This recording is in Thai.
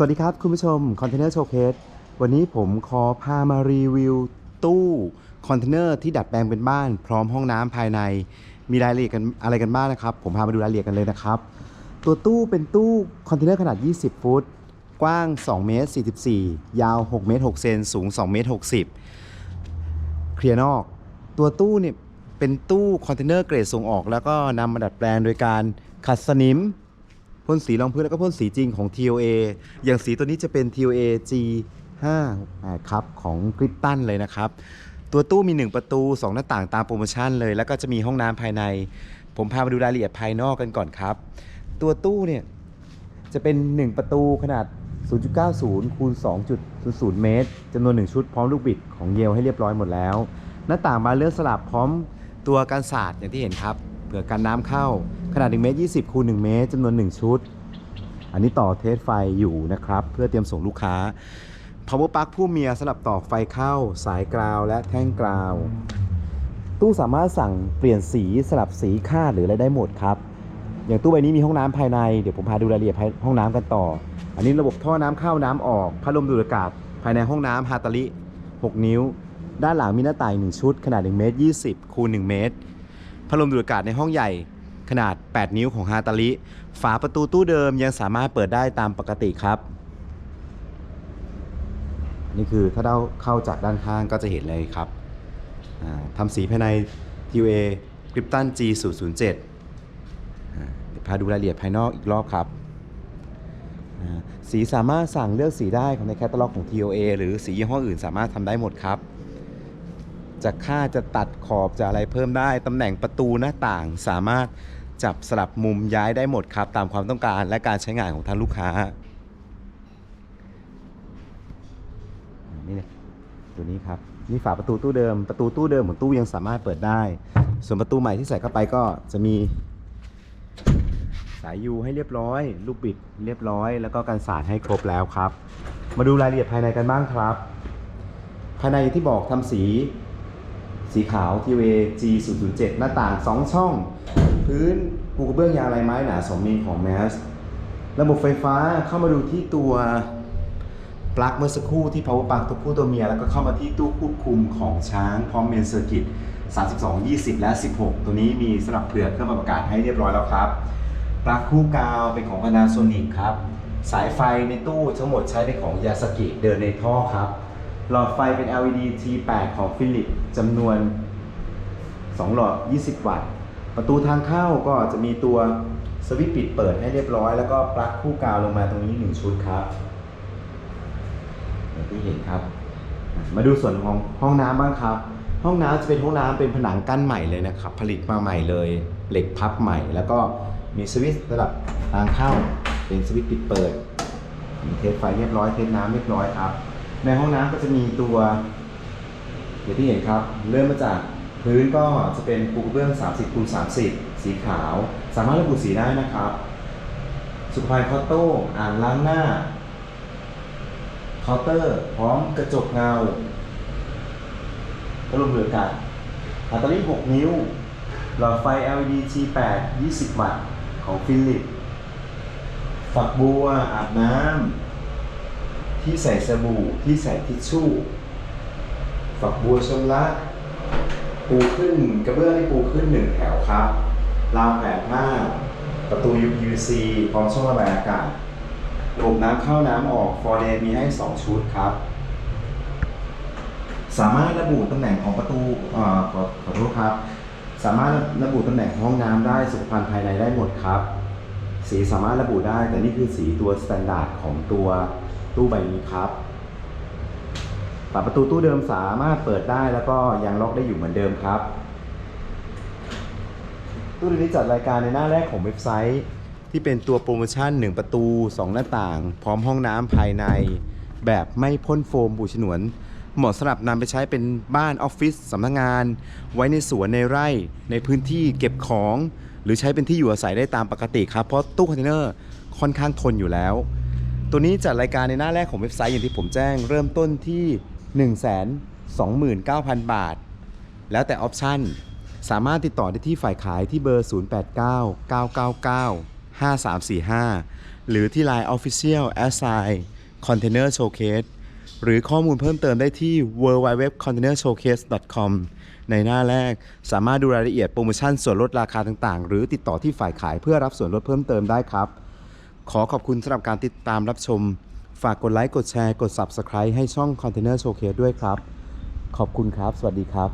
สวัสดีครับคุณผู้ชมคอนเทนเนอร์โชว์เคสวันนี้ผมขอพามารีวิวตู้คอนเทนเนอร์ที่ดัดแปลงเป็นบ้าน พร้อมห้องน้ำภายในมีรายละเอียดกันอะไรกันบ้างนะครับ ผมพามาดูรายละเอียดกันเลยนะครับ ตัวตู้เป็นตู้คอนเทนเนอร์ขนาด 20 ฟุต กว้าง 2 เมตร 44 ยาว 6 เมตร 6 เซนสูง 2 เมตร 60 เคลียร์นอก ตัวตู้เนี่ยเป็นตู้คอนเทนเนอร์เกรดส่งออก แล้วก็นำมาดัดแปลงโดยการขัดสนิม พ่นสีรองพื้นแล้วก็พ่นสีจริงของ TOA อย่างสีตัวนี้จะเป็น TOA G5 ครับของกริปตันเลยนะครับ ตัวตู้มี 1 ประตู 2 หน้าต่างตามโปรโมชั่นเลย แล้วก็จะมีห้องน้ำภายใน ผมพามาดูรายละเอียดภายนอกกันก่อนครับ ตัวตู้เนี่ยจะเป็น 1 ประตูขนาด 0.90 คูณ 2.00 เมตรจำนวน 1 ชุดพร้อมลูกบิดของเยลให้เรียบร้อยหมดแล้ว หน้าต่างบาเลื่อนสลับพร้อมตัวกันศาสตร์อย่างที่เห็นครับ เผื่อกันน้ำเข้า ขนาด1เมตร20คูณ1เมตรจำนวน 1 ชุด อันนี้ต่อเทสไฟอยู่นะครับ เพื่อเตรียมส่งลูกค้า power plug ผู้เมียสลับต่อไฟเข้า สายกราวและแท่งกราว ตู้สามารถสั่งเปลี่ยนสีสลับสีคาดหรืออะไรได้หมดครับ อย่างตู้ใบนี้มีห้องน้ำภายใน เดี๋ยวผมพาดูรายละเอียดห้องน้ำกันต่อ อันนี้ระบบท่อน้ำเข้าน้ำออกพัดลมดูดอากาศภายในห้องน้ำฮาตาลิ 6 นิ้ว ด้านหลังมีหน้าต่างหนึ่งชุด ขนาด1เมตร20คูณ1เมตร พัดลมดูดอากาศในห้องใหญ่ขนาด 8 นิ้วของฮาตาลิ ฝาประตูตู้เดิมยังสามารถเปิดได้ตามปกติครับ นี่คือถ้าเราเข้าจากด้านข้างก็จะเห็นเลยครับทำสีภายใน TUA c r y p t o n G007 เดี๋ยวพาดูรายละเอียดภายนอกอีกรอบครับ สีสามารถสั่งเลือกสีได้ของในแคตตาล็อกของ TOA หรือสียี่ห้ออื่นสามารถทำได้หมดครับ จะค่าจะตัดขอบจะอะไรเพิ่มได้ตำแหน่งประตูหน้าต่างสามารถจับสลับมุมย้ายได้หมดครับ ตามความต้องการและการใช้งานของทางลูกค้านี่เนี่ยตัวนี้ครับนี่ฝาประตูตู้เดิมประตูตู้เดิมของตู้ยังสามารถเปิดได้ ส่วนประตูใหม่ที่ใส่เข้าไปก็จะมีสายยูให้เรียบร้อย ลูกบิดเรียบร้อย แล้วก็กันสาดให้ครบแล้วครับ มาดูรายละเอียดภายในกันบ้างครับ ภายในที่บอกทำสี สีขาว TVA G007 หน้าต่าง 2 ช่อง พื้นปูกระเบื้องยางลายไม้หนา 2มิลของ MAS ระบบไฟฟ้าเข้ามาดูที่ตัวปลั๊กเมื่อสักครู่ที่ power plug ตัวผู้ตัวเมีย แล้วก็เข้ามาที่ตู้ควบคุมของช้างพร้อมเมนเซอร์กิต32 20 และ 16 ตัวนี้มีสำหรับเผื่อเครื่องปรับอากาศให้เรียบร้อยแล้วครับปลั๊กคู่กาวเป็นของ Panasonic ครับ สายไฟในตู้ทั้งหมดใช้เป็นของ Yasaki เดินในท่อครับ หลอดไฟเป็น LED T8 ของ Philips จำนวน 2 หลอด 20 วัตต์ ประตูทางเข้าก็จะมีตัวสวิตช์ปิดเปิดให้เรียบร้อย แล้วก็ปลั๊กคู่กาวลงมาตรงนี้ 1 ชุดครับอย่างที่เห็นครับ มาดูส่วนของห้องน้ำบ้างครับ ห้องน้ำจะเป็นห้องน้ำเป็นผนังกั้นใหม่เลยนะครับ ผลิตมาใหม่เลย เหล็กพับใหม่ แล้วก็มีสวิตช์สำหรับทางเข้า เป็นสวิตช์ปิดเปิดมีเทสไฟเรียบร้อย เทสน้ำเรียบร้อยครับ ในห้องน้ำก็จะมีตัวอย่างที่เห็นครับ เริ่มมาจากพื้นก็จะเป็นปูกระเบื้อง 30คูณ30 สีขาว สามารถระบุสีได้นะครับ สุขภัณฑ์คอตโต้อ่างล้างหน้าเคาน์เตอร์ พร้อมกระจกเงาพัดลมเรือกาศแบตเตอรี่ 6 นิ้ว หลอดไฟ LED T8 20 วัตต์ของฟิลิปฝักบัวอาบน้ำ ที่ใส่สบู่ที่ใส่ทิชชู่ ฝักบัวชำระปูขึ้นกระเบื้องที่ปูขึ้นหนึ่งแถวครับ ราวแผงผ้า ประตู UPVC พร้อมช่องระบายอากาศระบบน้ำเข้าน้ำออกฟอร์เดมีให้ 2 ชุดครับ สามารถระบุตำแหน่งของประตูอ่อขอขอโทษครับ สามารถระบุตำแหน่งของห้องน้ำได้สุขภัณฑ์ภายในได้หมดครับ สีสามารถระบุได้แต่นี่คือสีตัวสแตนดาร์ดของตัว ตู้ใบนี้ครับฝาประตูตู้เดิมสามารถเปิดได้แล้วก็ยังล็อกได้อยู่เหมือนเดิมครับ ตู้นี้จัดรายการในหน้าแรกของเว็บไซต์ ที่เป็นตัวโปรโมชั่น 1 ประตู 2 หน้าต่าง พร้อมห้องน้ำภายใน แบบไม่พ่นโฟมบูฉนวน เหมาะสำหรับนำไปใช้เป็นบ้านออฟฟิศสำนักงาน ไว้ในสวนในไร่ในพื้นที่เก็บของ หรือใช้เป็นที่อยู่อาศัยได้ตามปกติครับเพราะตู้คอนเทนเนอร์ค่อนข้างทนอยู่แล้ว ตัวนี้จัดรายการในหน้าแรกของเว็บไซต์อย่างที่ผมแจ้ง เริ่มต้นที่ 129,000 บาท แล้วแต่ออปชั่น สามารถติดต่อได้ที่ฝ่ายขายที่เบอร์ 089 999 5345 หรือที่ Line Official Assign Container Showcase หรือข้อมูลเพิ่มเติมได้ที่ www.containershowcase.com ในหน้าแรกสามารถดูรายละเอียดโปรโมชั่นส่วนลดราคาต่างๆ หรือติดต่อที่ฝ่ายขายเพื่อรับส่วนลดเพิ่มเติมได้ครับ ขอขอบคุณสำหรับการติดตามรับชม ฝากกดไลค์ กดแชร์ กด Subscribe ให้ช่อง Container Showcase ด้วยครับ ขอบคุณครับ สวัสดีครับ